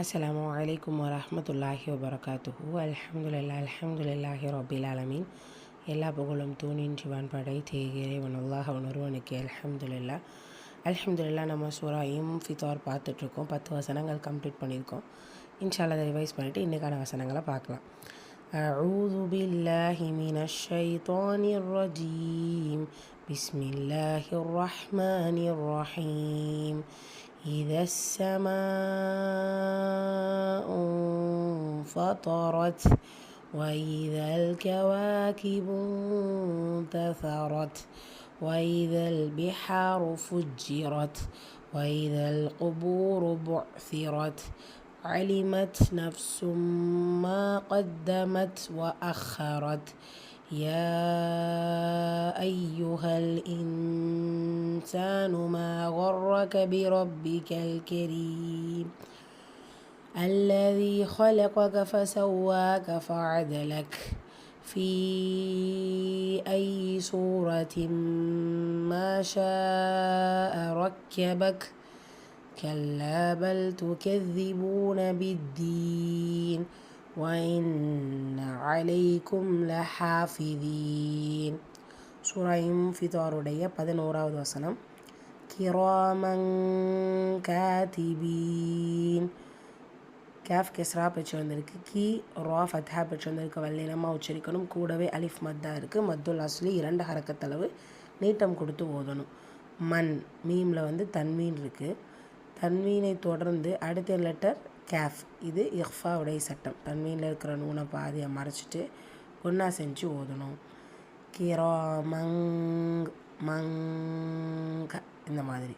அஸ்ஸலாமு அலைக்கும் வரஹ்மத்துல்லாஹி வபரகாத்துஹு அல்ஹம்துலில்லா அல்ஹம்துலில்லாஹி ரபில் ஆலமீன் எல்லா புகழும் தூணின் சிவான் படை தேகிறைவன் அல்லாஹ் அவன் ஒருவனுக்கு அல்ஹம்துலில்லா அல்ஹம்துலில்லா நம்ம சூராயும் ஃபித்தார் பார்த்துட்ருக்கோம் பத்து வசனங்கள் கம்ப்ளீட் பண்ணியிருக்கோம் இன்ஷால்லா அதை ரிவைஸ் பண்ணிவிட்டு இன்றைக்கான வசனங்களை பார்க்கலாம் أعوذ بالله من الشيطان الرجيم بسم الله الرحمن الرحيم إذا السماء انفطرت وإذا الكواكب انتثرت وإذا البحار فجرت وإذا القبور بعثرت علمت نفس ما قدمت وأخرت يا أيها الإنسان ما غرك بربك الكريم. الذي خلقك فسواك فعدلك. في أي صورة ما شاء ركبك. كلا بل تكذبون بالدين. وإن عليكم لحافظين. சுராயும் ஃபிதாருடைய பதினோராவது வசனம். கிராமங் காத்திபீன். கேஃப் கெஸ்ரா பெற்று வந்திருக்கு கி. ரா ஃபத்ஹா பெற்று வந்திருக்கு வல்லினமாக உச்சரிக்கணும். கூடவே அலிஃப் மத்தா இருக்குது மத்துல் அஸ்லி இரண்டு ஹரக்கத்தளவு நீட்டம் கொடுத்து ஓதணும். மண் மீமில் வந்து தன்மீன் இருக்குது தன்மீனை தொடர்ந்து அடுத்த லெட்டர் கேஃப். இது இஃபாவுடைய சட்டம். தன்மீனில் இருக்கிற நூனை பாதியை மறைச்சிட்டு ஒன்றா செஞ்சு ஓதணும். கிராமங் மங்க இந்த மாதிரி.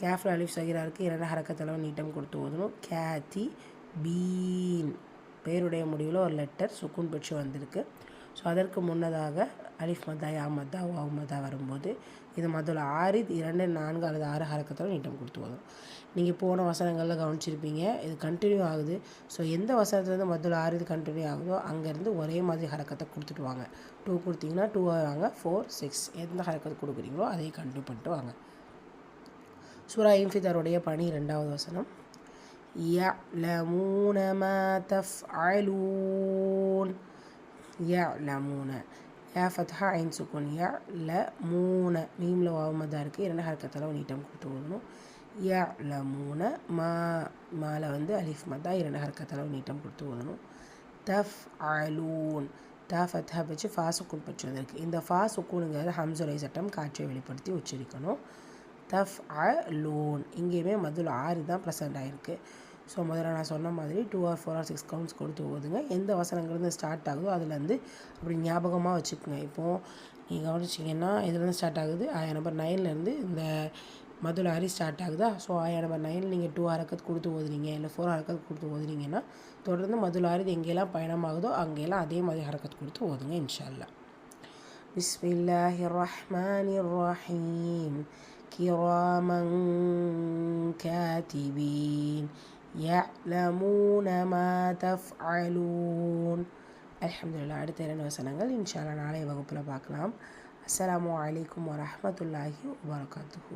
கேஃபில் அலிஃப் சகிராருக்கு இரண்டு ஹரக்கத்தளவு நீட்டம் கொடுத்து ஓதணும் கேத்தி பீன் பேருடைய முடிவில் ஒரு லெட்டர் சுக்குன் பெற்று வந்திருக்கு. ஸோ அதற்கு முன்னதாக அலிஃப் மத்தா யா மத்தா வாவ் மத்தா வரும்போது இது மதுல ஆறு இரண்டு நான்கு அல்லது ஆறு ஹரக்கத்தோட நீட்டம் கொடுத்து வரும் நீங்கள் போன வசனங்களில் கவனிச்சிருப்பீங்க இது கண்டினியூ ஆகுது ஸோ எந்த வசனத்துலேருந்து மதுல ஆறு இது கண்டினியூ ஆகுதோ அங்கேருந்து ஒரே மாதிரி ஹரக்கத்தை கொடுத்துட்டு வாங்க டூ கொடுத்தீங்கன்னா டூ வாங்க ஃபோர் சிக்ஸ் எந்த ஹரக்கத்தை கொடுக்குறீங்களோ அதையும் கண்டினியூ பண்ணிட்டு வாங்க சூரா இன்ஃபிதாருடைய பணி ரெண்டாவது வசனம் يعلمون ما تفعلون يعلمون யா ஃபத்ஹா ஐன் சுக்குன் யா ல மூண மீமில் வாவமதாக இருக்குது இரண்டு ஹரக்கத்தில் நீட்டம் கொடுத்து ஓடணும் யா ல மூண மா மால வந்து அலிஃப் மதா இரண்டு ஹரக்கத்தில் நீட்டம் கொடுத்து ஓடணும் தஃப் அலூன் டா ஃபத்ஹா வச்சு ஃபா சுக்குன் பற்றி வந்திருக்கு இந்த ஃபா சுக்குனுங்கிறது ஹம்சுரை சட்டம் காற்றை வெளிப்படுத்தி உச்சரிக்கணும் தஃப் அ லோன் இங்கேயுமே மதுல ஆறு தான் ப்ரெசென்ட் ஆகிருக்கு ஸோ முதல்ல நான் சொன்ன மாதிரி two or four or six counts கொடுத்து ஓதுங்க. எந்த வசனங்கள்லேருந்து ஸ்டார்ட் ஆகுதோ அதுலேருந்து அப்படி ஞாபகமாக வச்சுக்கோங்க. இப்போது நீங்கள் கவனிச்சிங்கன்னா இதுலேருந்து ஸ்டார்ட் ஆகுது. ஆயா நம்பர் நைன்லேருந்து இந்த மதுளாரி ஸ்டார்ட் ஆகுதா? ஸோ ஆயா நம்பர் நைன் நீங்கள் டூ அரக்கத்து கொடுத்து ஓதுனீங்க. இல்லை ஃபோர் அரக்கத்து கொடுத்து ஓதுனீங்கன்னா தொடர்ந்து மதுளாரி எங்கேயெல்லாம் பயணமாகுதோ அங்கெல்லாம் அதே மாதிரி அரக்கத்து கொடுத்து ஓதுங்க இன்ஷால்லா. பிஸ்மில்லாஹி ரஹ்மானி ரஹீம் கிராமங் காத்திபீன். يعلمون ما تفعلون அல்ஹம்துலில்லாஹ் அடுத்த இரண்டு வசனங்கள் இன்ஷால்லா நாளைய வகுப்பில் பார்க்கலாம் அஸ்ஸலாமு அலைக்கும் வரஹமத்துல்லாஹி வபரகாத்துஹூ